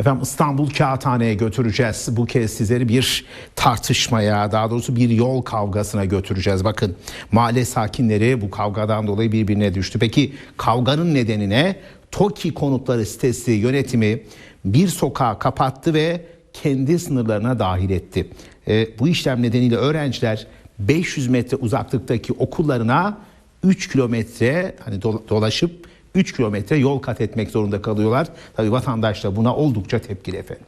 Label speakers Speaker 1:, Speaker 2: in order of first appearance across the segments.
Speaker 1: Efendim İstanbul Kağıthane'ye götüreceğiz. Bu kez sizleri bir tartışmaya, daha doğrusu bir yol kavgasına götüreceğiz. Bakın mahalle sakinleri bu kavgadan dolayı birbirine düştü. Peki kavganın nedenine TOKİ konutları sitesi yönetimi bir sokağı kapattı ve kendi sınırlarına dahil etti. E, bu işlem nedeniyle öğrenciler 500 metre uzaklıktaki okullarına 3 kilometre hani do- dolaşıp 3 kilometre yol kat etmek zorunda kalıyorlar. Tabii vatandaş da buna oldukça tepkili efendim.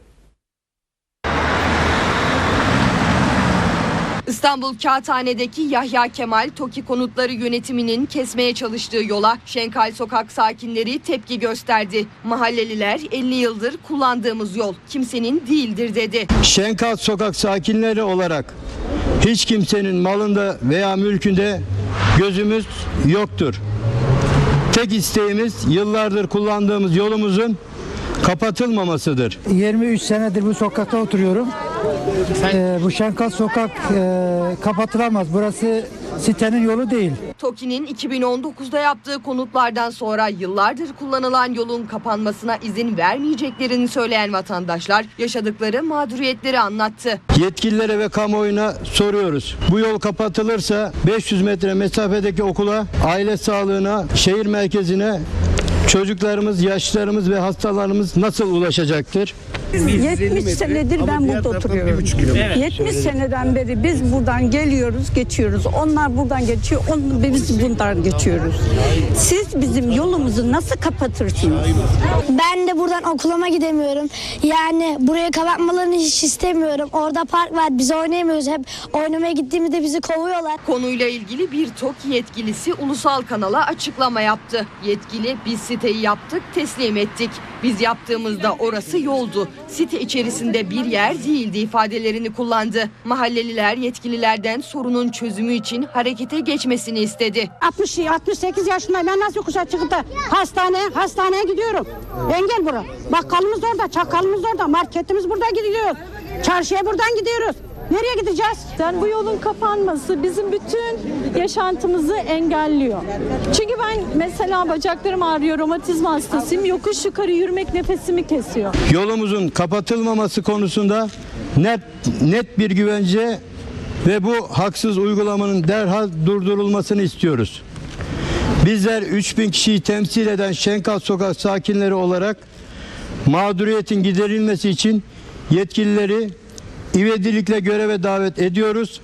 Speaker 2: İstanbul Kağıthane'deki Yahya Kemal TOKİ konutları yönetiminin kesmeye çalıştığı yola Şenkal Sokak sakinleri tepki gösterdi. Mahalleliler 50 yıldır kullandığımız yol kimsenin değildir dedi.
Speaker 3: Şenkal sokak sakinleri olarak hiç kimsenin malında veya mülkünde gözümüz yoktur. Tek isteğimiz yıllardır kullandığımız yolumuzun kapatılmamasıdır.
Speaker 4: 23 senedir bu sokakta oturuyorum. Ee, bu Şenkal sokak e, kapatılamaz. Burası sitenin yolu değil.
Speaker 2: TOKİ'nin 2019'da yaptığı konutlardan sonra yıllardır kullanılan yolun kapanmasına izin vermeyeceklerini söyleyen vatandaşlar yaşadıkları mağduriyetleri anlattı.
Speaker 3: Yetkililere ve kamuoyuna soruyoruz. Bu yol kapatılırsa 500 metre mesafedeki okula, aile sağlığına, şehir merkezine çocuklarımız, yaşlarımız ve hastalarımız nasıl ulaşacaktır?
Speaker 5: 70 senedir ben burada oturuyorum. 70 seneden beri biz buradan geliyoruz, geçiyoruz. Onlar buradan geçiyor, on, biz bundan geçiyoruz. Siz bizim yolumuzu nasıl kapatırsınız?
Speaker 6: Ben de buradan okuluma gidemiyorum. Yani buraya kapatmalarını hiç istemiyorum. Orada park var. Biz oynayamıyoruz. Hep oynamaya gittiğimizde bizi kovuyorlar.
Speaker 2: Konuyla ilgili bir TOKİ yetkilisi ulusal kanala açıklama yaptı. Yetkili biz siteyi yaptık teslim ettik. Biz yaptığımızda orası yoldu. Site içerisinde bir yer değildi ifadelerini kullandı. Mahalleliler yetkililerden sorunun çözümü için harekete geçmesini istedi.
Speaker 7: 60 68 yaşındayım. Ben nasıl yokuşa çıkıp da hastaneye hastaneye gidiyorum. Engel bura. Bakkalımız orada, çakkalımız orada, marketimiz burada gidiyoruz. Çarşıya buradan gidiyoruz. Nereye gideceğiz?
Speaker 8: Yani bu yolun kapanması bizim bütün yaşantımızı engelliyor. Çünkü ben mesela bacaklarım ağrıyor, romatizma hastasıyım. Yokuş yukarı yürümek nefesimi kesiyor.
Speaker 3: Yolumuzun kapatılmaması konusunda net net bir güvence ve bu haksız uygulamanın derhal durdurulmasını istiyoruz. Bizler 3000 kişiyi temsil eden Şenkal Sokak sakinleri olarak mağduriyetin giderilmesi için yetkilileri ivedilikle göreve davet ediyoruz.